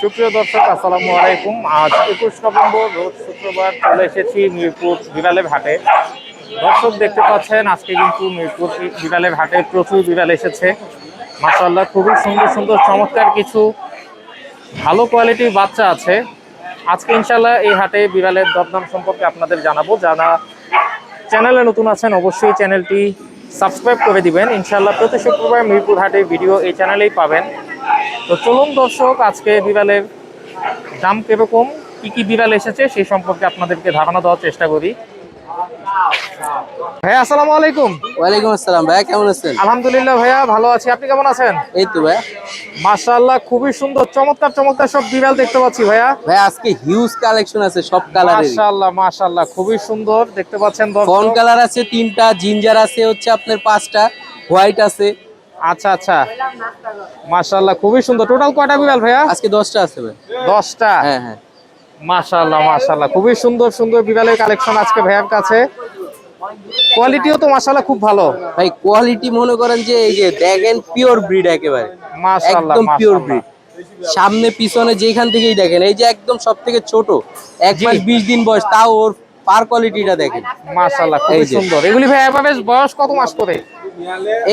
সুপ্রিয় দর্শক, আসসালামু আলাইকুম। আজ একুশ নভেম্বর, রোজ শুক্রবার চলে এসেছি মিরপুর বিড়ালের হাটে। দর্শক দেখতে পাচ্ছেন, আজকে কিন্তু মিরপুর বিড়ালের হাটে প্রচুর বিড়াল এসেছে। মাসাল্লাহ খুবই সুন্দর সুন্দর, চমৎকার কিছু ভালো কোয়ালিটির বাচ্চা আছে। আজকে ইনশাল্লাহ এই হাটে বিড়ালের দরদাম সম্পর্কে আপনাদের জানাব। যারা চ্যানেলে নতুন আছেন, অবশ্যই চ্যানেলটি সাবস্ক্রাইব করে দিবেন। ইনশাল্লাহ প্রতি শুক্রবার মিরপুর হাটে ভিডিও এই চ্যানেলেই পাবেন। তো চলুন দর্শক আজকে বিড়ালের দাম কীরকম? কি কি বিড়াল এসেছে সেই সম্পর্কে আপনাদেরকে ধারণা দেওয়ার চেষ্টা করি। আসসালামু আলাইকুম। ওয়ালাইকুম আসসালাম ভাইয়া কেমন আছেন? আলহামদুলিল্লাহ ভাইয়া ভালো আছি। আপনি কেমন আছেন? এই তো ভাইয়া। মাশাআল্লাহ খুবই সুন্দর চমৎকার চমৎকার সব বিড়াল দেখতে পাচ্ছি ভাইয়া। আজকে হিউজ কালেকশন আছে সব কালারের মাশাআল্লাহ মাশাআল্লাহ খুবই সুন্দর দেখতে পাচ্ছেন কালার আছে তিনটা জিঞ্জার আছে হচ্ছে আপনার পাঁচটা হোয়াইট আছে। আচ্ছা আচ্ছা। মাশাআল্লাহ খুবই সুন্দর। টোটাল কয়টা বিড়াল ভাইয়া? আজকে দশটা আছে ভাই। দশটা? হ্যাঁ হ্যাঁ। মাশাআল্লাহ মাশাআল্লাহ খুবই সুন্দর সুন্দর বিড়ালের কালেকশন আজকে ভাইয়ার কাছে। কোয়ালিটিও তো মাশাআল্লাহ খুব ভালো। ভাই কোয়ালিটি মনে করেন যে এই যে দেখেন পিওর ব্রিড একেবারে। মাশাআল্লাহ একদম পিওর ব্রিড সামনে পিছনে যেখান থেকেই দেখেন এই যে একদম সব থেকে ছোট এক মাস বিশ দিন বয়স তাও ওর পার কোয়ালিটিটা দেখেন। মাশাআল্লাহ এই সুন্দর। এগুলি ভাই এভারেজ বয়স কত মাস করে?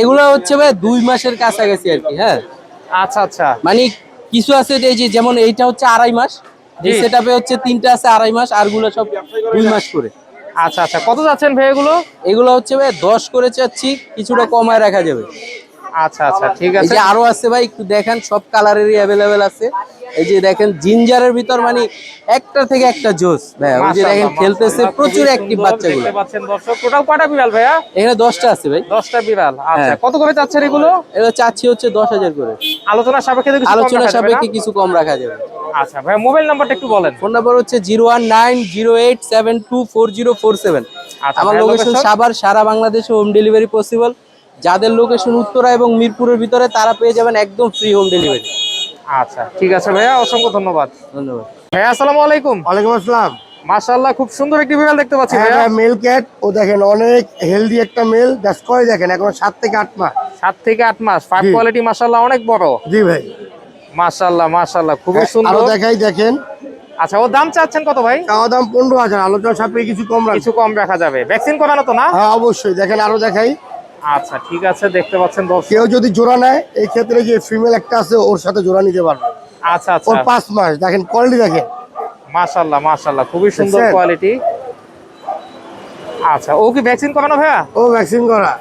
এগুলো হচ্ছে ভাই দুই মাসের কাছাকাছি আর কি হ্যাঁ। আচ্ছা আচ্ছা। মানে কিছু আছে এই যে যেমন এইটা হচ্ছে আড়াই মাস এই। সেটআপে হচ্ছে তিনটা আছে আড়াই মাস আরগুলো সব দুই মাস করে। আচ্ছা আচ্ছা। কত যাচ্ছেন ভাই এগুলো? এগুলো হচ্ছে ভাই দশ করে চাচ্ছি কিছুটা কমায় রাখা যাবে। আচ্ছা আচ্ছা ঠিক এই যে আরও আছে ভাই একটু দেখেন সব কালারেরই অ্যাভেলেবেল আছে। এই যে দেখেন জিঞ্জারের ভিতর মানে একটা থেকে একটা জোস ভাই ওই যে দেখেন খেলতেছে প্রচুর অ্যাক্টিভ বাচ্চাগুলো। দেখতে পাচ্ছেন দর্শক টোটাল কয়টা বিড়াল ভাইয়া? এখানে দশটা আছে ভাই। দশটা বিড়াল আচ্ছা হ্যাঁ। কত করে চাচ্ছেন এগুলো? এগুলো চাচ্ছি হচ্ছে দশ হাজার করে। আলোচনা সাপেক্ষে কিছু আলোচনা? সাপেক্ষে কিছু কম রাখা যাবে। আচ্ছা ভাই মোবাইল নাম্বারটা একটু বলেন। ফোন নাম্বার হচ্ছে zero one nine zero eight seven two four zero four seven. আচ্ছা, আমার লোকেশন সাভার সারা বাংলাদেশে হোম ডেলিভারি পসিবল যাদের লোকেশন উত্তরা এবং মিরপুরের ভিতরে তারা পেয়ে যাবেন একদম ফ্রি হোম ডেলিভারি আচ্ছা ঠিক আছে ভাইয়া অসংখ্য ধন্যবাদ। ধন্যবাদ। ভাইয়া আসসালামু আলাইকুম। ওয়ালাইকুম আসসালাম। মাশাআল্লাহ খুব সুন্দর একটি বিড়াল দেখতে পাচ্ছি হ্যাঁ ভাইয়া। মেল ক্যাট ও দেখেন অনেক হেলদি একটা মেল জাস্ট করে দেখেন এখন সাত থেকে আট মাস। সাত থেকে আট মাস। ফাইভ। কোয়ালিটি মাশাআল্লাহ অনেক বড়। জি ভাই। মাশাআল্লাহ মাশাআল্লাহ খুবই হ্যাঁ, আরও সুন্দর। দেখাই দেখেন। আচ্ছা ওর দাম চাচ্ছেন কত ভাই? চাওয়া দাম পনেরো হাজার। আলোচনা সাপে কিছু কম রাখছে কিছু কম রাখা যাবে। ভ্যাকসিন করানো তো না? হ্যাঁ অবশ্যই। দেখেন আরও দেখাই। আচ্ছা ঠিক আছে দেখতে পাচ্ছেন কেউ যদি জোড়া নেয় এই ক্ষেত্রে যে ফিমেল একটা আছে ওর সাথে জোড়া নিতে পারবে। আচ্ছা আচ্ছা। ওর পাঁচ মাস দেখেন কোয়ালিটি দেখেন। মাশাআল্লাহ মাশাআল্লাহ খুবই সুন্দর কোয়ালিটি আচ্ছা ও কি ভ্যাকসিন করানো ভাইয়া? ও ভ্যাকসিন করা।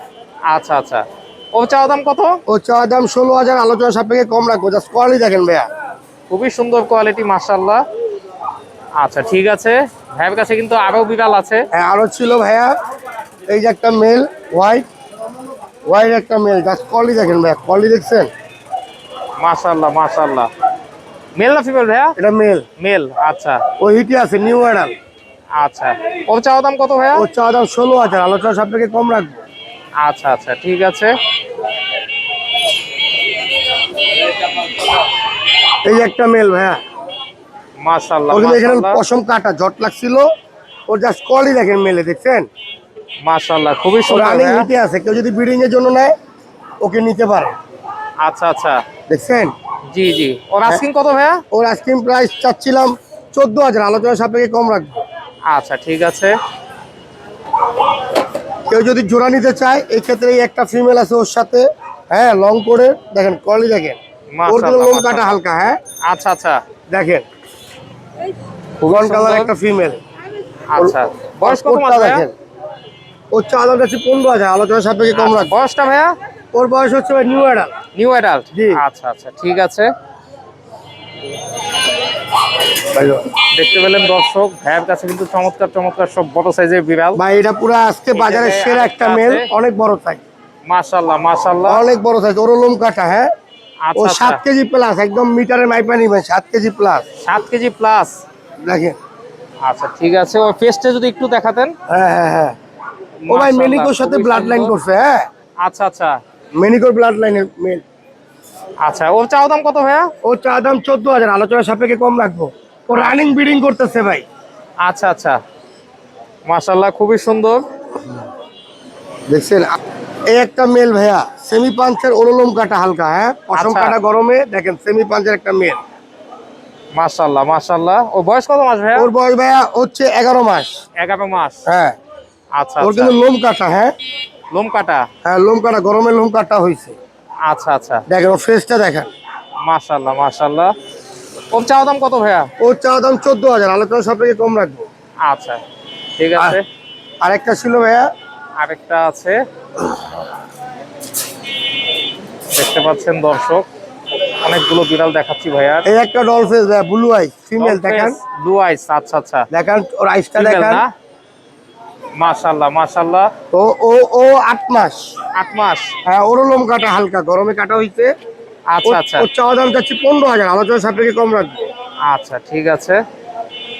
আচ্ছা আচ্ছা। ও চাওয়া দাম কত? ও চাওয়া দাম ষোলো হাজার আলোচনা সাপেক্ষে কম রাখব। জাস্ট কোয়ালিটি দেখেন ভাইয়া। খুবই সুন্দর কোয়ালিটি মাশাআল্লাহ। আচ্ছা ঠিক আছে। ভাইয়ের কাছে কিন্তু আরও বিড়াল আছে। হ্যাঁ আরও ছিল ভাইয়া। এই যে একটা মেল হোয়াইট হোয়াইট একটা মেল জাস্ট কোয়ালিটি দেখেন ভাইয়া কোয়ালিটি দেখছেন? মাশাআল্লাহ মাশাআল্লাহ। মেল না ফিমেল ভাইয়া? এটা মেল। মেল আচ্ছা। ও হিটি আছে নিউ অ্যাডাল। আচ্ছা। ও চাওয়া দাম কত ভাইয়া? ও চাওয়া দাম ষোলো হাজার আলোচনা সাপেক্ষে কম রাখব। আচ্ছা আচ্ছা ঠিক আছে। এই একটা মেল ভাইয়া। মাশাআল্লাহ ওর কিন্তু এখানে পশম কাটা জট লাগছিল। ওর জাস্ট কোয়ালিটি দেখেন মেলে দেখছেন? মাশাআল্লাহ খুবই সুন্দর রানিং। আছে কেউ যদি ব্রিডিং এর জন্য নেয় ওকে নিতে পারে। আচ্ছা আচ্ছা। দেখছেন? জি জি। ওর আস্কিং কত ভাইয়া? ওর আইসক্রিম প্রাইস চাচ্ছিলাম চোদ্দ হাজার আলোচনা সাপেক্ষে কম রাখব। আচ্ছা ঠিক আছে। কেউ যদি জোড়া নিতে চায় এই ক্ষেত্রে একটা ফিমেল আছে ওর সাথে। হ্যাঁ লং করে দেখেন কোয়ালিটি দেখেন। ওর কিন্তু মাশাআল্লাহ, লোম কাটা হালকা হ্যাঁ? আচ্ছা আচ্ছা। দেখেন। গন কালার একটা ফিমেল আচ্ছা। বয়স কত মাস দেখেন? ওর চাঁদা কাছে পনেরো হাজার আলোচনা সাপেক্ষে কম আচ্ছা, রাখব। বয়সটা ভাইয়া? ওর বয়স হচ্ছে ভাই নিউ অ্যাডাল নিউ অ্যাডাল্ট জি। আচ্ছা আচ্ছা ঠিক আছে। দেখতে পেলেন দর্শক ভাইয়ের কাছে কিন্তু চমৎকার চমৎকার সব বড় সাইজের বিড়াল। ভাই এটা পুরো আজকে বাজারে সেরা একটা মেল অনেক বড় সাইজ মাশাআল্লাহ মাশাআল্লাহ। অনেক বড় সাইজ ওর লোম কাটা হ্যাঁ? ও আচ্ছা। সাত আচ্ছা কেজি প্লাস একদম মিটারে মাইপা নিবেন সাত কেজি প্লাস সাত কেজি প্লাস দেখেন। আচ্ছা ঠিক আছে। ওর ফেসটা যদি একটু দেখাতেন। হ্যাঁ হ্যাঁ হ্যাঁ। ও ভাই মাশাআল্লাহ, মেনিকোর সাথে ব্লাড লাইন করছে হ্যাঁ? আচ্ছা আচ্ছা। মেনিকোর ব্লাড লাইনের মেল আচ্ছা ওর চা দাম কত ভাইয়া? ও চা দাম চোদ্দ হাজার আলোচনা সাপেক্ষে কম রাখব ও রানিং ব্রিডিং করতেছে ভাই। আচ্ছা আচ্ছা। মাশাআল্লাহ খুবই সুন্দর। দেখছেন এই একটা মেল ভাইয়া সেমি পাঞ্চের ওরলম কাটা হালকা হ্যাঁ? পশম আচ্ছা। কাটা গরমে দেখেন সেমি পাঞ্চের একটা মেল মাশাল্লাহ মাশাল্লাহ ও বয়স কত মাস ভাইয়া? ওর বয়স ভাইয়া হচ্ছে এগারো মাস। এগারো মাস। হ্যাঁ। আচ্ছা ওর আচ্ছা। কিন্তু লোম কাটা হ্যাঁ? লোম কাটা? হ্যাঁ লোম কাটা গরমের লোম কাটা হয়েছে। আচ্ছা আচ্ছা। দেখেন ওর ফেসটা দেখেন। মাশাল্লাহ মাশাল্লাহ ওর চাওয়া দাম কত ভাইয়া? ওর চাওয়া দাম চোদ্দ হাজার আলোচনা সব থেকে কম রাখব। আচ্ছা ঠিক আছে। আরেকটা ছিল ভাইয়া? আরেকটা আছে। দেখতে পাচ্ছেন দর্শক অনেকগুলো বিড়াল দেখাচ্ছি ভাইয়া। এই একটা ডলফেস ভাইয়া ব্লু আইস ফিমেল দেখেন। ব্লু আইস আচ্ছা আচ্ছা। দেখেন ওর আইসটা দেখেন। না মাশাল্লাহ মাশাল্লাহ ও ও ও আট মাস। আট মাস। হ্যাঁ ওরও লোম কাটা হালকা গরমে কাটা হইছে। আচ্ছা আচ্ছা। ওর চাওয়া দাম পনেরো হাজার আলোচনা সব কম রাখব। আচ্ছা ঠিক আছে।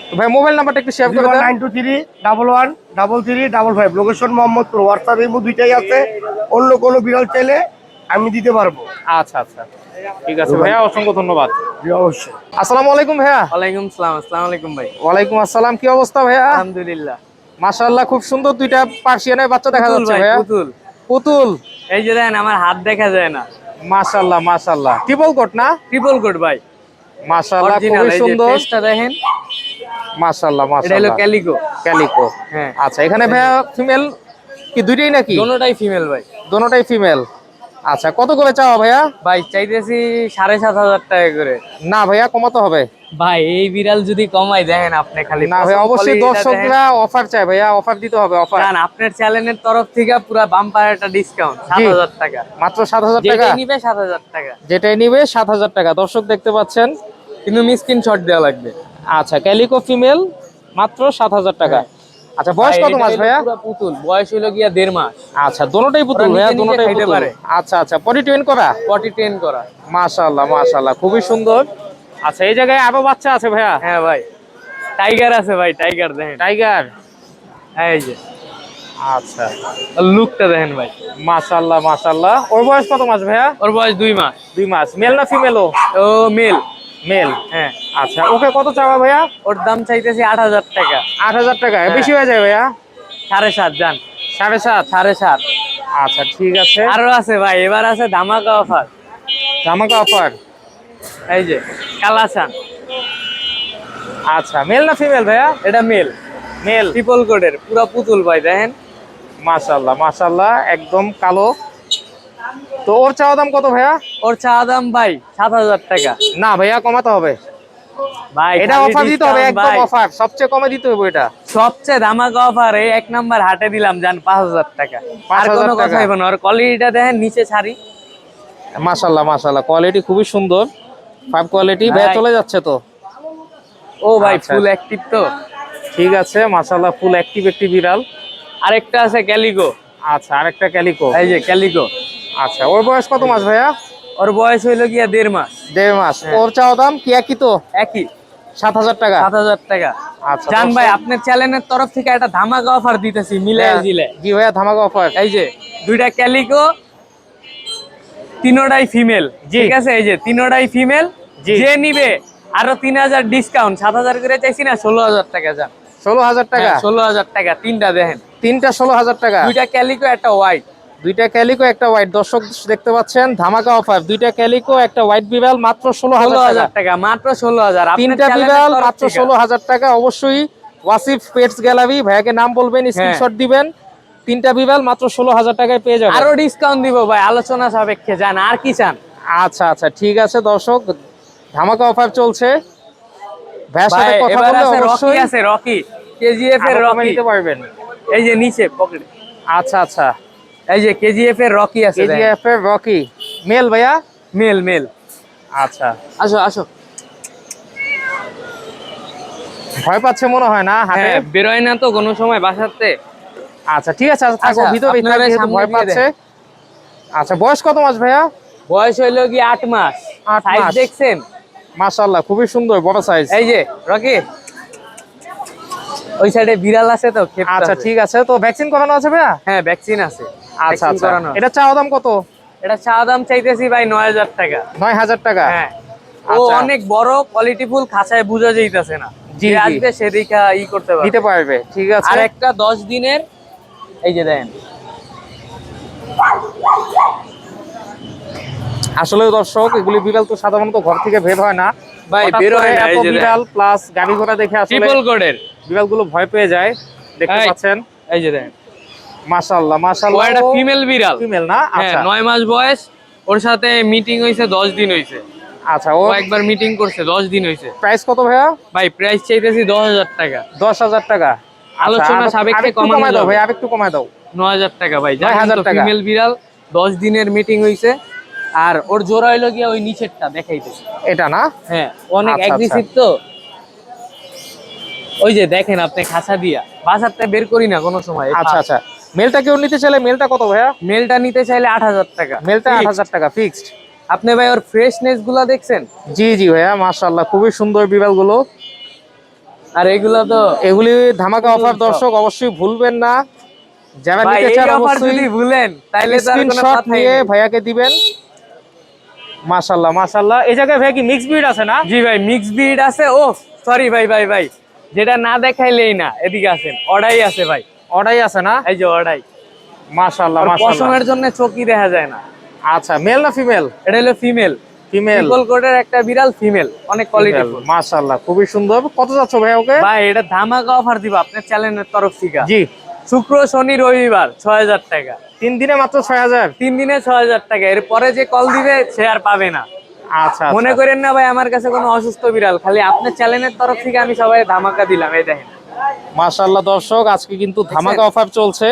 তো ভাই মোবাইল নাম্বারটা একটু শেয়ার করে দেন। Nine two three double one double three double five location Mohammadpur WhatsApp imo দুইটাই আছে। অন্য কোনো বিড়াল চাইলে আমি দিতে পারব। আচ্ছা আচ্ছা। ঠিক আছে ভাইয়া অসংখ্য ধন্যবাদ। জি, অবশ্যই। আসসালামু আলাইকুম ভাইয়া। ওয়ালাইকুম সালাম আসসালামু আলাইকুম ভাই। ওয়ালাইকুম আসসালাম কি অবস্থা ভাইয়া? আলহামদুলিল্লাহ। মাশাআল্লাহ খুব সুন্দর দুইটা পার্সিয়ানের বাচ্চা দেখা যাচ্ছে ভাইয়া। পুতুল। পুতুল। এই যে দেখেন আমার হাত দেখা যায় না। মাশাআল্লাহ মাশাআল্লাহ। ট্রিপল কোট না? ট্রিপল কোট ভাই। মাশাআল্লাহ এই যে সুন্দর। ফেসটা দেখেন। মাশাআল্লাহ এটা হলো ক্যালিকো ক্যালিকো হ্যাঁ। আচ্ছা এখানে ভাইয়া ফিমেল কি দুইটাই নাকি? দোনোটাই ফিমেল ভাই। দোনোটাই ফিমেল আচ্ছা কত করে চাওয়া ভাইয়া? ভাই চাইতেছি সাড়ে সাত হাজার টাকা করে। না ভাইয়া কমাতে হবে। ভাই এই বিড়াল যদি কমাই দেখেন আপনি খালি না ভাই অবশ্যই দর্শকরা অফার চায় ভাইয়া অফার দিতে হবে অফার। জান, আপনার চ্যানেলের তরফ থেকে পুরো বাম্পার একটা ডিসকাউন্ট সাত হাজার টাকা। মাত্র সাত হাজার টাকা? যেটাই নিবে সাত হাজার টাকা। যেটাই নিবে সাত হাজার টাকা। দর্শক দেখতে পাচ্ছেন কিন্তু মিসকিন শট দেওয়া লাগবে। আচ্ছা ক্যালিকো ফিমেল মাত্র সাত হাজার টাকা। আচ্ছা বয়স কত মাস ভাইয়া? পুরা পুতুল বয়স হইল গিয়া দেড় মাস। আচ্ছা দোনোটাই পুতুল ভাইয়া দোনোটাই পুতুল। পারে। আচ্ছা আচ্ছা পটি টুইন করা? পটি টেন করা। মাশাআল্লাহ মাশাআল্লাহ খুবই সুন্দর। আচ্ছা এই জায়গায় আরও বাচ্চা আছে ভাইয়া? হ্যাঁ ভাই। টাইগার আছে ভাই টাইগার দেখেন। টাইগার হ্যাঁ, এই যে। আচ্ছা। লুকটা দেখেন ভাই। মাশাআল্লাহ মাশাআল্লাহ। ওর বয়স কত মাস ভাইয়া? ওর বয়স দুই মাস। দুই মাস। মেল না ফিমেল ও? ও মেল মেল হ্যাঁ। আচ্ছা ওকে কত চাওয়া ভাইয়া? ওর দাম চাইতেছি আট হাজার টাকা। আট হাজার টাকা। হ্যাঁ। বেশি হয়ে যায় ভাইয়া? সাড়ে সাত যান সাড়ে সাত? সাড়ে সাত। আচ্ছা ঠিক আছে। আরও আছে ভাই এবার আছে ধামাকা অফার ধামাকা অফার এই যে। আচ্ছা মেল না ফিমেল ভাইয়া? এটা মেল মেল কোডের পুরো পুতুল ভাই দেখেন। মাশাল্লাহ মাশাল্লাহ একদম কালো। তো ওর চাওয়া দাম কত ভাইয়া? ওর চা দাম ভাই সাত হাজার টাকা। না ভাইয়া কমাতে হবে। ভাই এটা অফার দিতে হবে একদম। অফার সবচেয়ে কমে দিতে হবে এটা। সবচেয়ে ধামাকা অফার এই এক নাম্বার হাটে দিলাম জান পাঁচ হাজার টাকা। আর কোনো কথা হইব না ওর কোয়ালিটিটা দেখেন নিচে ছাড়ি মাশাল্লাহ মাশাল্লাহ কোয়ালিটি খুবই সুন্দর। ফাইভ কোয়ালিটি ভাই। চলে যাচ্ছে তো? ও ভাই আচ্ছা। ফুল অ্যাক্টিভ তো? ঠিক আছে মাশাল্লাহ ফুল অ্যাক্টিভ একটি বিড়াল। আরেকটা আছে ক্যালিগো আচ্ছা আরেকটা ক্যালিকো এই যে ক্যালিগো আচ্ছা ওর বয়স কত মাস ভাইয়া? ওর বয়স হইল গিয়া দেড় মাস। দেড় মাস। হ্যাঁ। ওর চাওয়া দাম কি একই তো? একই। সাত হাজার টাকা। সাত হাজার টাকা। আচ্ছা জান ভাই আপনার চ্যানেলের তরফ থেকে একটা ধামাকা অফার দিতেছি মিলে জিলে জি ভাইয়া ধামাকা অফার এই যে দুইটা ক্যালিকো তিনোটাই ফিমেল। ঠিক আছে এই যে তিনোটাই ফিমেল যে নিবে আরও তিন হাজার ডিসকাউন্ট সাত হাজার করে চাইছি না ষোলো হাজার টাকা যান। ষোলো হাজার টাকা? ষোলো হাজার টাকা তিনটা দেখেন। তিনটা ষোলো হাজার টাকা? দুইটা ক্যালিকো একটা হোয়াইট দুইটা ক্যালিকো একটা হোয়াইট দর্শক দেখতে পাচ্ছেন ধামাকা অফার দুইটা ক্যালিকো একটা হোয়াইট বিড়াল মাত্র ষোলো হাজার টাকা। মাত্র ষোলো হাজার। তিনটা তরফ মাত্র ষোলো হাজার টাকা। অবশ্যই ওয়াসিফ পেটস গ্যালারি ভাইয়াকে নাম বলবেন হ্যাঁ। স্ক্রিনশট দিবেন। তিনটা বিড়াল মাত্র ষোলো হাজার টাকায় পেয়ে যাবেন। আরও ডিসকাউন্ট দিব ভাই আলোচনা সাপেক্ষে যান আর কি চান? আচ্ছা আচ্ছা ঠিক আছে দর্শক ধামাকা অফার চলছে। কথা অবশ্যই আছে রকি কেজিএফ এর রকি নিতে পারবেন। এই যে নিচে পকেটে আচ্ছা আচ্ছা। এই যে কেজিএফ এর রকি আছে দেখেন। কেজিএফ এর রকি মেল ভাইয়া? Male male. আচ্ছা। আসো আসো। ভয় পাচ্ছে মনে হয় না হাতে? হ্যাঁ বেরোয় না তো কোনো সময় বাসাতে। আচ্ছা ঠিক আছে আচ্ছা থাকো আচ্ছা, ভিতরে ভয় পাচ্ছে। আচ্ছা বয়স কত মাস ভাইয়া? বয়স হইল কি আট মাস। আট সাইজ মাস। দেখছেন মাশাআল্লাহ খুবই সুন্দর বড় সাইজ এই যে রকি। ওই সাইডে বিড়াল আছে তো আচ্ছা ঠিক আছে তো ভ্যাকসিন করানো আছে ভাইয়া? হ্যাঁ ভ্যাকসিন আছে। আচ্ছা আচ্ছা। এটা চাওয়া দাম কত? এটা চা দাম চাইতেছি ভাই নয় হাজার টাকা। নয় হাজার টাকা? হ্যাঁ। ও আচ্ছা। অনেক বড় কোয়ালিটিফুল খাঁচায় বোঝা যাইতেছে না। যে। আসবে সেদিকে ই করতে পারবে। দিতে পারবে ঠিক আছে। আর একটা দশ দিনের এই যে দেখেন আসলে দর্শক এগুলি বিড়াল তো সাধারণত ঘর থেকে বের হয় না। ভাই বের হয় না এই যে বিড়াল প্লাস গাড়ি ঘোড়া দেখে আসলে ট্রিপল কোডের বিড়ালগুলো ভয় পেয়ে যায় দেখতে। পাচ্ছেন। এই যে দেখেন মাশাআল্লাহ মাশাআল্লাহ। একটা ফিমেল বিড়াল। ফিমেল না? হ্যাঁ আচ্ছা। নয় মাস বয়স ওর সাথে মিটিং হয়েছে দশ দিন হয়েছে। আচ্ছা ও একবার মিটিং করছে দশ দিন হয়েছে। প্রাইস কত ভাইয়া? ভাই প্রাইস চাইতেছি দশ হাজার টাকা। দশ হাজার টাকা। আলোচনা আচ্ছা, সাপেক্ষে কমানো কমায় দাও। ভাই আরেকটু কমায় দাও। নয় হাজার টাকা ভাই নয় হাজার টাকা। ফিমেল বিড়াল দশ দিনের মিটিং হয়েছে আর ওর জোড়া হইল গিয়া ওই নিচেরটা দেখাইতেছে। এটা না? হ্যাঁ অনেক আচ্ছা, অ্যাগ্রেসিভ তো। ওই যে দেখেন আপনি খাসা দিয়া বাসারটা বের করি না কোনো সময় আচ্ছা আচ্ছা। মেলটা কেউ নিতে চাইলে মেলটা কত ভাইয়া? মেলটা নিতে চাইলে আট হাজার টাকা। মেলটা আট Fixed। হাজার টাকা ফিক্সড আপনি ভাই ওর ফ্রেশনেসগুলা দেখছেন? জি জি ভাইয়া মাশাআল্লাহ খুবই সুন্দর বিড়ালগুলো আর এগুলা তো এগুলি ধামাকা অফার দর্শক অবশ্যই ভুলবেন না। যারা নিতে চান অবশ্যই ভুলেন তাইলে তো কোনো স্ক্রিনশট নিয়ে ভাইয়াকে দিবেন। মাশাআল্লাহ মাশাআল্লাহ। এই জায়গায় ভাইয়া কি মিক্স ব্রিড আছে না? জি ভাই মিক্স ব্রিড আছে। ও সরি ভাই ভাই ভাই। যেটা না দেখাইলেই না এদিকে আছেন অর্ডাই আছে ভাই। অর্ডাই আছে না? এই যে অর্ডাই মাশাআল্লাহ মাশাআল্লাহ। পশমের জন্য চোখই দেখা যায় না। আচ্ছা মেল না ফিমেল এটা হলো ফিমেল ফিমেল ট্রিপল কোটের একটা বিড়াল ফিমেল অনেক কোয়ালিটি মাশাআল্লাহ খুবই সুন্দর। কত যাচ্ছ ভাইয়া ওকে? ভাই এটা ধামাকা অফার দিব আপনার চ্যানেলের তরফ থেকে। জি। শুক্র শনি রবিবার ছয় হাজার টাকা। তিন দিনে মাত্র ছয় হাজার? তিন দিনে ছয় হাজার টাকা। এর পরে যে কল দিবে সে আর পাবে না। আচ্ছা মনে করেন না ভাই আমার কাছে কোনো অসুস্থ বিড়াল। খালি আপনার চ্যানেলের তরফ থেকে আমি সবাই ধামাকা দিলাম এই দেখেন। মাশাআল্লাহ দর্শক আজকে কিন্তু ধামাকা অফার চলছে।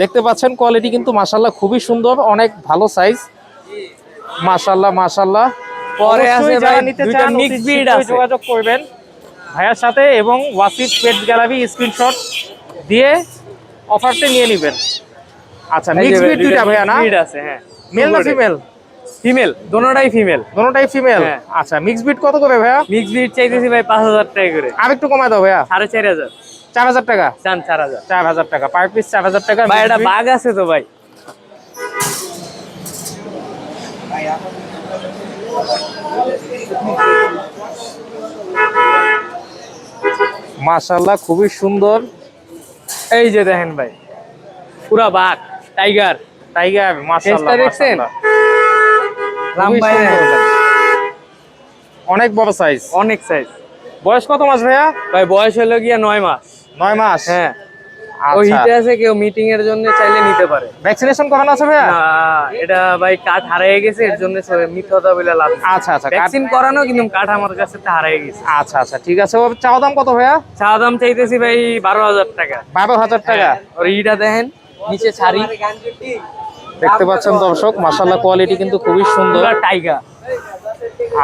দেখতে পাচ্ছেন কোয়ালিটি কিন্তু মাশাআল্লাহ খুবই সুন্দর অনেক ভালো সাইজ মাশাআল্লাহ মাশাআল্লাহ। পরে আছে ভাই নিতে দুইটা চান mixed অতি আছে। যোগাযোগ করবেন ভাইয়ার সাথে এবং ওয়াসিফ পেট গ্যালারি স্ক্রিনশট দিয়ে অফারটা নিয়ে নেবেন। আচ্ছা মিক্স ব্রিড দুইটা ভাইয়া না? breed আছে হ্যাঁ। মেল না ফিমেল ফিমেল দোনোটাই ফিমেল দোনোটাই ফিমেল হ্যাঁ। আচ্ছা মিক্স ব্রিড কত করে ভাইয়া? মিক্স ব্রিড চাইতেছি ভাই পাঁচ হাজার টাকা করে। আরেকটু কমায় দাও ভাইয়া। সাড়ে চার হাজার। চার হাজার টাকা? চান চার হাজার। চার হাজার টাকা। পার পিস চার হাজার টাকা। ভাই এটা। বাঘ আছে তো ভাই। মাশাআল্লাহ খুবই সুন্দর। এই যে দেখেন ভাই পুরা বাঘ টাইগার। টাইগার মাশাআল্লাহ Face দেখছেন? অনেক বড় সাইজ অনেক সাইজ বয়স কত মাস ভাইয়া? ভাই বয়স হলো গিয়া নয় মাস। নয় মাস? হ্যাঁ। ও আচ্ছা। হিটে আছে কেউ মিটিং এর জন্য চাইলে নিতে পারে। ভ্যাকসিনেশন করানো আছে না এটা ভাই কাঠ হারিয়ে গেছে এর জন্য মিথ্যতা বলে লাভ আচ্ছা আচ্ছা ভ্যাকসিন করানো কিন্তু কাঠ আমার কাছে তো হারিয়ে গেছে। আচ্ছা আচ্ছা ঠিক আছে। ওর চাওয়া দাম কত ভাইয়া? দাম চাইতেছি ভাই বারো হাজার টাকা। বারো হাজার টাকা। ওর দেখেন নিচে ছাড়ি। দেখতে পাচ্ছেন দর্শক মাশাআল্লাহ কোয়ালিটি কিন্তু খুবই সুন্দর। পুরা টাইগার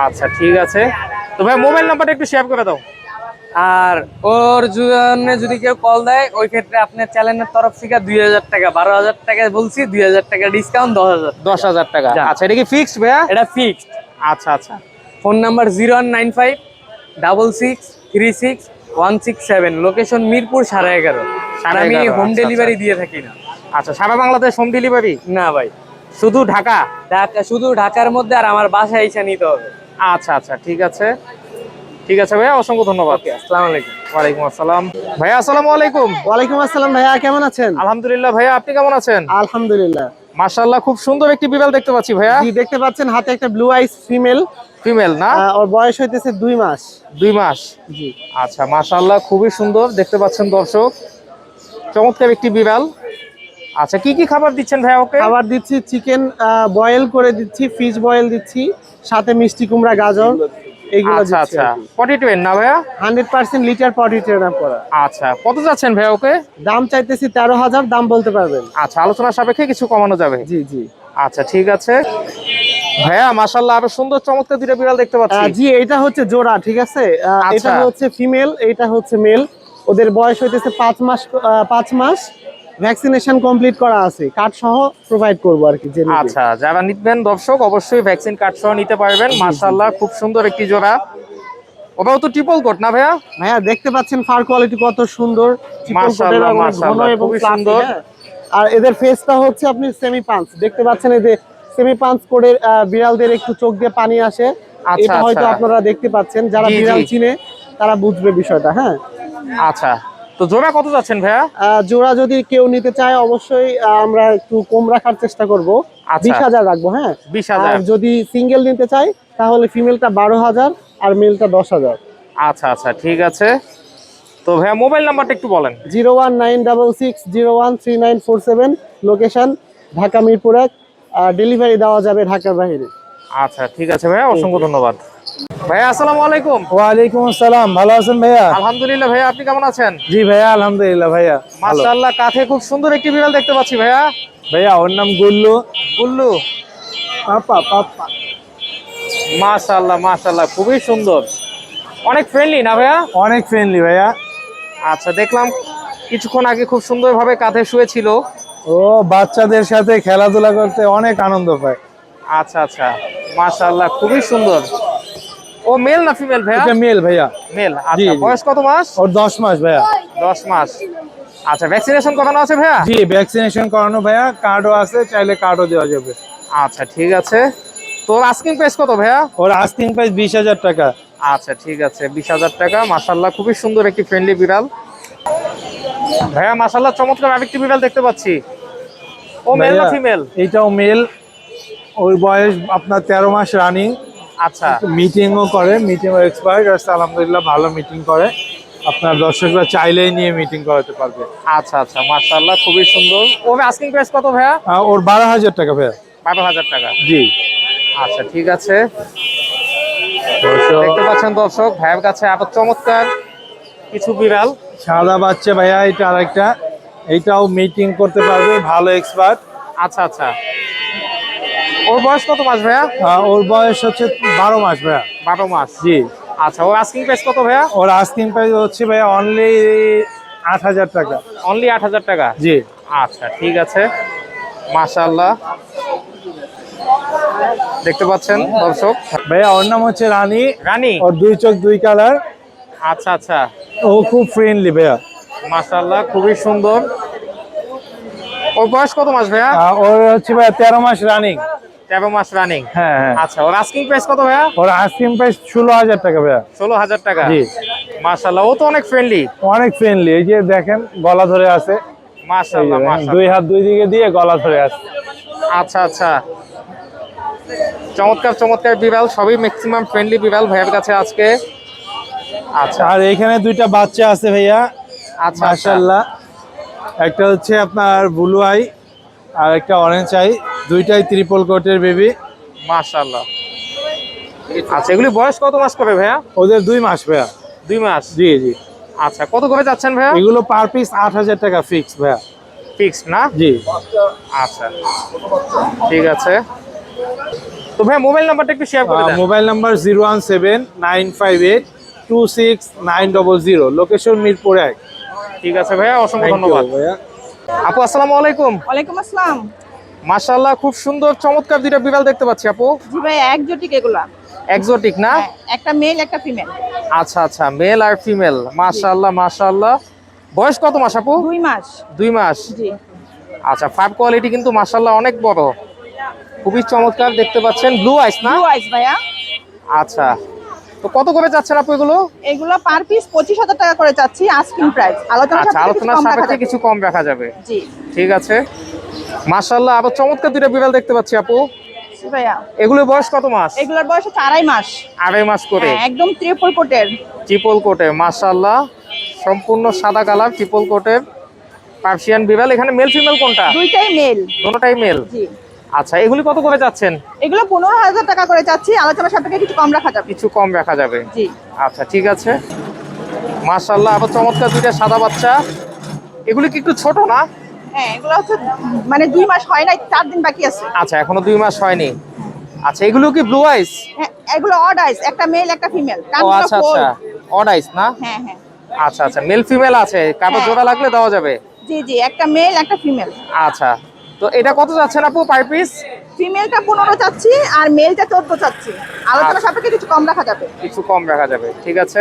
আচ্ছা ঠিক আছে। তো ভাই মোবাইল নাম্বারটা একটু শেয়ার করে দাও। আর ওর জন্য যদি কেউ কল দেয় ওই ক্ষেত্রে আপনার চ্যানেলের তরফ থেকে দুই হাজার টাকা বারো হাজার টাকা বলছি দুই হাজার টাকা ডিসকাউন্ট দশ হাজার দশ হাজার টাকা। আচ্ছা এটা কি ফিক্সড ভাইয়া? এটা ফিক্সড আচ্ছা আচ্ছা। Phone number zero one nine five double six three six one six seven location Mirpur সাড়ে এগারো। আমি হোম আচ্ছা, ডেলিভারি দিয়ে থাকি না। আচ্ছা সারা বাংলাদেশ হোম ডেলিভারি না ভাই। শুধু ঢাকা? ঢাকা শুধু ঢাকার মধ্যে আর আমার বাসায় এসে নিতে হবে। আচ্ছা আচ্ছা ঠিক আছে। ঠিক আছে ভাইয়া অসংখ্য ধন্যবাদ। আসসালামু আলাইকুম। ওয়ালাইকুম আসসালাম। ভাইয়া আসসালামু আলাইকুম। ওয়ালাইকুম আসসালাম ভাইয়া কেমন আছেন? আলহামদুলিল্লাহ ভাইয়া আপনি কেমন আছেন? আলহামদুলিল্লাহ। মাশাআল্লাহ খুব সুন্দর একটি বিড়াল দেখতে পাচ্ছি ভাইয়া। জি দেখতে পাচ্ছেন হাতে একটা ব্লু আইস ফিমেল ফিমেল না? ওর বয়স হইতেছে দুই মাস। দুই মাস? জি। আচ্ছা মাশাআল্লাহ খুবই সুন্দর দেখতে পাচ্ছেন দর্শক। চমৎকার একটি বিড়াল। আচ্ছা কি কি খাবার দিচ্ছেন ভাইয়া ওকে? খাবার দিচ্ছি চিকেন বয়েল করে দিচ্ছি ফিশ বয়েল দিচ্ছি সাথে মিষ্টি কুমড়া গাজর। এইগুলো আচ্ছা আচ্ছা। পটি ট্রেন না ভাইয়া? Hundred percent litter potty train করা। আচ্ছা কত যাচ্ছেন ভাইয়া ওকে? দাম চাইতেছি তেরো হাজার দাম বলতে পারবেন। আচ্ছা আলোচনা সাপেক্ষে কিছু কমানো যাবে? জি জি। আচ্ছা ঠিক আছে। ভাইয়া মাশাআল্লাহ আরও সুন্দর চমৎকার দুটো বিড়াল দেখতে পাচ্ছি। জি এটা হচ্ছে জোড়া ঠিক আছে। এটা হচ্ছে ফিমেল এটা হচ্ছে মেল। ওদের বয়স হইতেছে পাঁচ মাস পাঁচ মাস। ভ্যাকসিনেশন কমপ্লিট করা আছে। কার্ড সহ প্রোভাইড করব আর কি আচ্ছা যারা নিবেন দর্শক অবশ্যই ভ্যাকসিন কার্ড সহ নিতে পারবেন। মাশাআল্লাহ খুব সুন্দর একটি জোড়া। ওটাও তো ট্রিপল কোট না ভাইয়া? ভাইয়া দেখতে পাচ্ছেন ফার কোয়ালিটি কত সুন্দর। মাশাআল্লাহ, মাশাআল্লাহ, fluffy, সুন্দর। হ্যাঁ। আর এদের ফেসটা হচ্ছে আপনি সেমি পাঞ্চ দেখতে পাচ্ছেন এই যে সেমি পাঞ্চ কোডের বিড়ালদের একটু চোখ দিয়ে পানি আসে। আচ্ছা, এটা হয়তো আচ্ছা। আপনারা দেখতে পাচ্ছেন। যারা। বিড়াল চিনে তারা বুঝবে বিষয়টা হ্যাঁ। আচ্ছা। তো জোড়া কত যাচ্ছেন ভাইয়া? জোড়া যদি কেউ নিতে চায় অবশ্যই আমরা একটু কম রাখার চেষ্টা করব। আচ্ছা। বিশ হাজার রাখব হ্যাঁ? বিশ হাজার। যদি সিঙ্গেল নিতে চাই তাহলে ফিমেলটা বারো হাজার আর মেলটা দশ হাজার। আচ্ছা আচ্ছা ঠিক আছে। তো ভাইয়া মোবাইল নাম্বারটা একটু বলেন। Zero one nine double six zero one three nine four seven location Dhaka Mirpur এক। ডেলিভারি দেওয়া যাবে ঢাকার বাইরে। আচ্ছা ঠিক আছে ভাইয়া অসংখ্য ধন্যবাদ। ভাইয়া আসসালামু আলাইকুম। ওয়ালাইকুম আসসালাম। ভালো আছেন ভাইয়া? আলহামদুলিল্লাহ ভাইয়া আপনি কেমন আছেন? জি ভাইয়া আলহামদুলিল্লাহ ভাইয়া মাশাআল্লাহ খুব সুন্দর একটি বিড়াল দেখতে পাচ্ছি ভাইয়া। ভাইয়া ওর নাম গুল্লু। গুল্লু। পাপা পাপা। মাশাআল্লাহ মাশাআল্লাহ খুবই সুন্দর। অনেক ফ্রেন্ডলি না ভাইয়া? অনেক ফ্রেন্ডলি ভাইয়া। আচ্ছা দেখলাম কিছুক্ষণ আগে খুব সুন্দরভাবে কাঁধে শুয়েছিল। ও বাচ্চাদের সাথে খেলাধুলা করতে অনেক আনন্দ পায়। আচ্ছা আচ্ছা মাশাআল্লাহ খুবই সুন্দর। ও মেল না ফিমেল ভাইয়া? এটা মেল ভাইয়া। মেল আচ্ছা বয়স কত মাস? ওর দশ মাস ভাইয়া। দশ মাস। আচ্ছা ভ্যাকসিনেশন করানো আছে ভাইয়া? জি ভ্যাকসিনেশন করানো ভাইয়া। কার্ডও আছে চাইলে কার্ডও দেওয়া যাবে। আচ্ছা ঠিক আছে। তোর আস্কিং প্রাইস কত ভাইয়া? ওর আস্তিং প্রাইস বিশ হাজার টাকা। আচ্ছা ঠিক আছে বিশ হাজার টাকা। মাসাল্লাহ খুবই সুন্দর একটি ফ্রেন্ডলি বিড়াল। ভাইয়া মাসাল্লাহ চমৎকার আরেকটি বিড়াল দেখতে পাচ্ছি। ও মেল না ফিমেল এইটাও মেল ওর বয়স আপনার তেরো মাস রানিং। আচ্ছা। মিটিংও করে মিটিংও এক্সপার্ট আর আলহামদুলিল্লাহ ভালো মিটিং করে। আপনার দর্শকরা চাইলেই নিয়ে মিটিং করাতে পারবে। আচ্ছা আচ্ছা মাসাল্লাহ খুবই সুন্দর। ও আস্কিং প্রাইস কত ভাইয়া? ওর বারো হাজার টাকা ভাইয়া। বারো হাজার টাকা। জি। আচ্ছা ঠিক আছে। দেখতে পাচ্ছেন দর্শক ভাইয়ের কাছে আবার চমৎকার কিছু বিড়াল। সাদা বাচ্চা ভাইয়া এটা আরেকটা। এইটাও মিটিং করতে পারবে ভালো এক্সপার্ট আচ্ছা আচ্ছা। ওর বয়স কত মাস ভাইয়া? ওর বয়স হচ্ছে বারো মাস ভাইয়া। বারো মাস। জি। আচ্ছা ওর আস্কিং প্রাইস কত ভাইয়া? ওর আস্কিং প্রাইস হচ্ছে ভাইয়া অনলি আট হাজার টাকা। অনলি আট হাজার টাকা? জি। আচ্ছা ঠিক আছে। মাশাআল্লাহ। দেখতে পাচ্ছেন দর্শক? ভাইয়া ওর নাম হচ্ছে রানী। রানী? ওর দুই চোখ দুই কালার আচ্ছা আচ্ছা। ও খুব ফ্রেন্ডলি ভাইয়া। মাশাআল্লাহ খুবই সুন্দর। ওর বয়স কত মাস ভাইয়া? ওর হচ্ছে ভাইয়া তেরো মাস রানিং মাস রানিং হ্যাঁ হ্যাঁ। আচ্ছা ওর আস্কিং প্রাইস কত ভাইয়া? ওর আস্কিং প্রাইস টাকা ভাইয়া। ষোলো হাজার টাকা। জি। মাশাআল্লাহ ও তো অনেক ফ্রেন্ডলি অনেক ফ্রেন্ডলি এই যে দেখেন গলা ধরে আছে। মাশাআল্লাহ মাশাআল্লাহ। দুই হাত দুই দিকে দিয়ে গলা ধরে আছে। আচ্ছা আচ্ছা। চমৎকার চমৎকার বিড়াল সবই ম্যাক্সিমাম ফ্রেন্ডলি বিড়াল ভাইয়ের কাছে আজকে। আচ্ছা। আর এখানে দুইটা বাচ্চা আছে ভাইয়া। আচ্ছা আচ্ছা। একটা হচ্ছে আপনার ব্লু আই আর একটা অরেঞ্জ আই দুইটাই ত্রিপল কোটের বেবি মাশাআল্লাহ। আচ্ছা এগুলি বয়স কত মাস করে ভাইয়া? ওদের দুই মাস ভাইয়া। দুই মাস? জি জি। আচ্ছা কত করে যাচ্ছেন ভাইয়া? এগুলো পার পিস আট হাজার টাকা ফিক্স ভাইয়া। ফিক্সড না? জি। আচ্ছা ঠিক আছে। তো ভাই মোবাইল নাম্বারটা একটু শেয়ার করে দেন। Mobile number zero one seven nine five eight two six nine double zero location Mirpur এক। ঠিক আছে ভাইয়া অসংখ্য ধন্যবাদ। ভাইয়া। আপু আসসালামু আলাইকুম। ওয়ালাইকুম আসসালাম। মাশাআল্লাহ খুব সুন্দর চমৎকার দুইটা বিড়াল দেখতে পাচ্ছি আপু। জি ভাই একজোটিক এগুলা। এক্সোটিক না? হ্যাঁ, একটা মেল একটা ফিমেল আচ্ছা আচ্ছা মেল আর ফিমেল মাশাআল্লাহ মাশাআল্লাহ। বয়স কত মাস আপু? দুই মাস। দুই মাস? জি। আচ্ছা ফাইভ কোয়ালিটি কিন্তু মাশাআল্লাহ অনেক বড়। খুবই চমৎকার দেখতে পাচ্ছেন ব্লু আইস না? ব্লু আইস ভাইয়া। আচ্ছা। তো কত করে যাচ্ছেন আপু এগুলো? এগুলো পার পিস পঁচিশ হাজার টাকা করে চাচ্ছি আস্কিং প্রাইস আলোচনা আচ্ছা সাপেক্ষে কিছু আলোচনার কম রাখা সাপেক্ষে যাবে। কিছু কম রাখা যাবে। জি। ঠিক আছে। মাশাআল্লাহ আবার চমৎকার দুইটা বিড়াল দেখতে পাচ্ছি আপু। জি ভাইয়া। এগুলো বয়স কত মাস? এগুলোর বয়স হচ্ছে আড়াই মাস। আড়াই মাস করে। হ্যাঁ, একদম ট্রিপল কোটের ট্রিপল কোটে মাশাআল্লাহ। সম্পূর্ণ সাদা কালার ট্রিপল কোটের পার্সিয়ান বিড়াল এখানে মেল ফিমেল কোনটা? দুইটাই মেল দুটোটাই মেল জি। আচ্ছা এগুলি কত করে যাচ্ছেন? এগুলো পনেরো হাজার টাকা করে যাচ্ছি। আলোচনা সাপেক্ষে কিছু কম রাখা যাবে। কিছু কম রাখা যাবে। জি। আচ্ছা ঠিক আছে। মাশাআল্লাহ আবার চমৎকার দুইটা সাদা বাচ্চা। এগুলি কি একটু ছোট না? হ্যাঁ এগুলো হচ্ছে মানে দুই মাস হয় নাই চার দিন বাকি আছে। আচ্ছা এখনও দুই মাস হয়নি। আচ্ছা এগুলো কি ব্লু আইস হ্যাঁ এগুলো অড আইস একটা মেল একটা ফিমেল ও আচ্ছা আচ্ছা অড আইস না? হ্যাঁ হ্যাঁ। আচ্ছা আচ্ছা মেল ফিমেল আছে। কাপড় হ্যাঁ। জোড়া লাগলে দেওয়া যাবে। জি জি একটা মেল একটা ফিমেল আচ্ছা তো এটা কত যাচ্ছেন আপু পার পিস ফিমেলটা পনেরো চাচ্ছি আর মেলটা চোদ্দ চাচ্ছি। আলোচনা আচ্ছা। সাপেক্ষে কিছু কম রাখা যাবে। কিছু কম রাখা যাবে ঠিক আছে।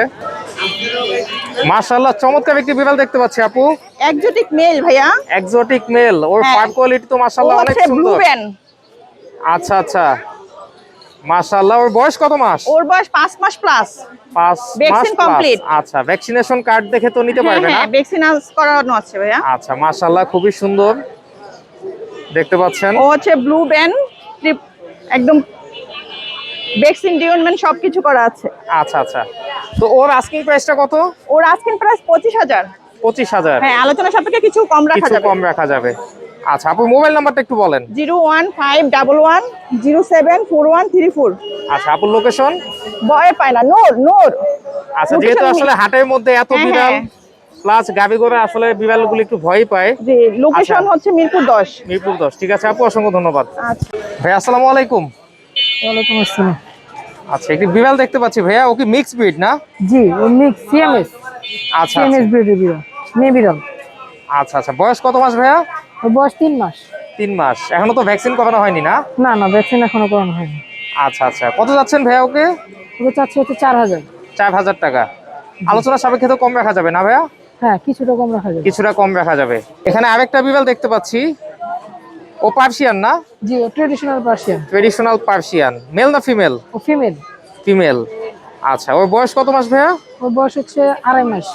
মাশাআল্লাহ চমৎকার একটি বিড়াল দেখতে পাচ্ছি আপু। একজোটিক মেল ভাইয়া। এক্সোটিক মেল ওর হ্যাঁ। ফার কোয়ালিটি তো মাশাআল্লাহ অনেক সুন্দর। আচ্ছা আচ্ছা। মাশাআল্লাহ ওর বয়স কত মাস? ওর বয়স পাঁচ মাস প্লাস পাঁচ plus। complete। আচ্ছা ভ্যাকসিনেশন কার্ড দেখে তো নিতে হ্যাঁ পারবে না? হ্যাঁ ভ্যাকসিনাস করানো আছে ভাইয়া। আচ্ছা মাশাআল্লাহ খুবই সুন্দর। দেখতে পাচ্ছেন। ও হচ্ছে ব্লু ব্যান একদম ভ্যাকসিন ডিউনমেন্ট সবকিছু করা আছে। আচ্ছা আচ্ছা। তো ওর আস্কিং প্রাইসটা কত? ওর আজকের প্রাইস পঁচিশ হাজার। পঁচিশ হাজার। হ্যাঁ আলোচনা সাপেক্ষে কিছু কম রাখা কিছু যাবে। কম রাখা যাবে। আচ্ছা আপু মোবাইল নাম্বারটা একটু বলেন। Zero one five double one zero seven four one three four. আচ্ছা আপুর লোকেশন ভয় পায় না নোর নোর। আচ্ছা যেহেতু আসলে হাটের মধ্যে এত হ্যাঁ, বিড়াল হ্যাঁ। প্লাস গাবি করে আসলে বিড়ালগুলো একটু ভয় পায়। যে লোকেশন আচ্ছা। হচ্ছে মিরপুর দশ। মিরপুর দশ ঠিক আছে আপু অসংখ্য ধন্যবাদ। আচ্ছা। ভাই আসসালামু আলাইকুম। ওয়ালাইকুম আসসালাম। আচ্ছা একটি বিড়াল দেখতে পাচ্ছি ভাইয়া ও কি মিক্স ব্রিড না? জি ও মিক্স সিএমএস আচ্ছা সিএমএস ব্রিডের বিড়াল মেয়ে বিড়াল। আচ্ছা আচ্ছা বয়স কত মাস ভাইয়া? ওর বয়স তিন মাস। তিন মাস। এখনও তো ভ্যাকসিন করানো হয়নি না? না না ভ্যাকসিন এখনও করানো হয়নি। আচ্ছা আচ্ছা। কত যাচ্ছেন ভাইয়া ওকে? ওকে চাচ্ছি হচ্ছে চার হাজার। চার হাজার টাকা। আলোচনা সাপেক্ষে তো কম রাখা যাবে না ভাইয়া? হ্যাঁ কিছুটা কম রাখা যাবে। কিছুটা কম রাখা যাবে। এখানে আরেকটা বিড়াল দেখতে পাচ্ছি। ও পার্সিয়ান না? জি ও traditional Persian traditional Persian male না ফিমেল ও ফিমেল ফিমেল আচ্ছা ওর বয়স কত মাস ভাইয়া? ওর বয়স হচ্ছে আড়াই মাস।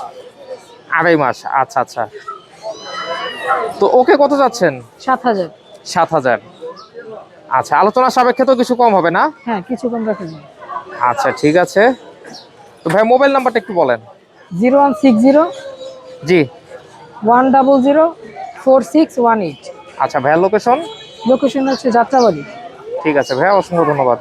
আড়াই মাস আচ্ছা আচ্ছা। তো ওকে কত যাচ্ছেন? সাত হাজার। সাত হাজার। আচ্ছা আলোচনা সাপেক্ষে তো কিছু কম হবে না? হ্যাঁ কিছু কম রাখা যাবে। আচ্ছা ঠিক আছে। তো ভাই মোবাইল নাম্বারটা একটু বলেন। জিরো ওয়ান সিক্স জিরো জি। One double zero four six one eight. আচ্ছা ভাইয়া লোকেশন লোকেশন হচ্ছে যাত্রাবাড়ি। ঠিক আছে ভাইয়া অসংখ্য ধন্যবাদ।